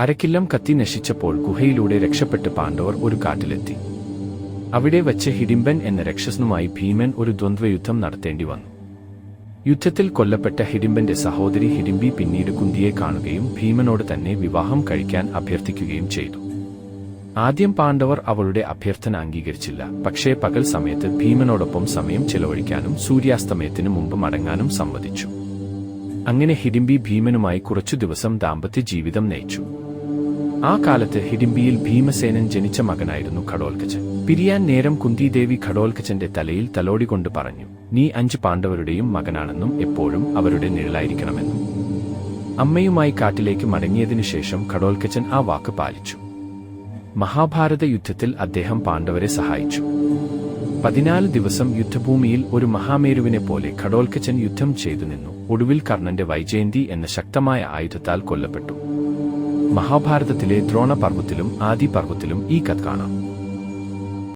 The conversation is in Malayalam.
അരക്കില്ലം കത്തി നശിച്ചപ്പോൾ ഗുഹയിലൂടെ രക്ഷപ്പെട്ട് പാണ്ഡവർ ഒരു കാട്ടിലെത്തി. അവിടെ വച്ച് ഹിഡിംബൻ എന്ന രക്ഷസനുമായി ഭീമൻ ഒരു ദ്വന്ദ്വയുദ്ധം നടത്തേണ്ടി വന്നു. യുദ്ധത്തിൽ കൊല്ലപ്പെട്ട ഹിഡിംബന്റെ സഹോദരി ഹിഡിംബി പിന്നീട് കുന്തിയെ കാണുകയും ഭീമനോട് തന്നെ വിവാഹം കഴിക്കാൻ അഭ്യർത്ഥിക്കുകയും ചെയ്തു. ആദ്യം പാണ്ഡവർ അവളുടെ അഭ്യർത്ഥന അംഗീകരിച്ചില്ല. പക്ഷേ പകൽ സമയത്ത് ഭീമനോടൊപ്പം സമയം ചെലവഴിക്കാനും സൂര്യാസ്തമയത്തിന് മുമ്പ് മടങ്ങാനും സമ്മതിച്ചു. അങ്ങനെ ഹിഡിംബി ഭീമനുമായി കുറച്ചു ദിവസം ദാമ്പത്യ ജീവിതം നയിച്ചു. ആ കാലത്ത് ഹിഡിംബിയിൽ ഭീമസേനൻ ജനിച്ച മകനായിരുന്നു ഖഡോൽക്കച്ചൻ പിരിയാൻ നേരം കുന്തിദേവി ഖടോൽക്കച്ചന്റെ തലയിൽ തലോടി കൊണ്ട് പറഞ്ഞു നീ അഞ്ച് പാണ്ഡവരുടെയും മകനാണെന്നും എപ്പോഴും അവരുടെ നിഴലായിരിക്കണമെന്നും. അമ്മയുമായി കാട്ടിലേക്ക് മടങ്ങിയതിനു ശേഷം ഖടോൽക്കച്ചൻ ആ വാക്ക് പാലിച്ചു. മഹാഭാരത യുദ്ധത്തിൽ അദ്ദേഹം പാണ്ഡവരെ സഹായിച്ചു. പതിനാല് ദിവസം യുദ്ധഭൂമിയിൽ ഒരു മഹാമേരുവിനെ പോലെ ഖടോൽക്കച്ചൻ യുദ്ധം ചെയ്തു നിന്നു. ഒടുവിൽ കർണന്റെ വൈജയന്തി എന്ന ശക്തമായ ആയുധത്താൽ കൊല്ലപ്പെട്ടു. മഹാഭാരതത്തിലെ ദ്രോണപർവത്തിലും ആദിപർവത്തിലും ഈ കഥ കാണാം.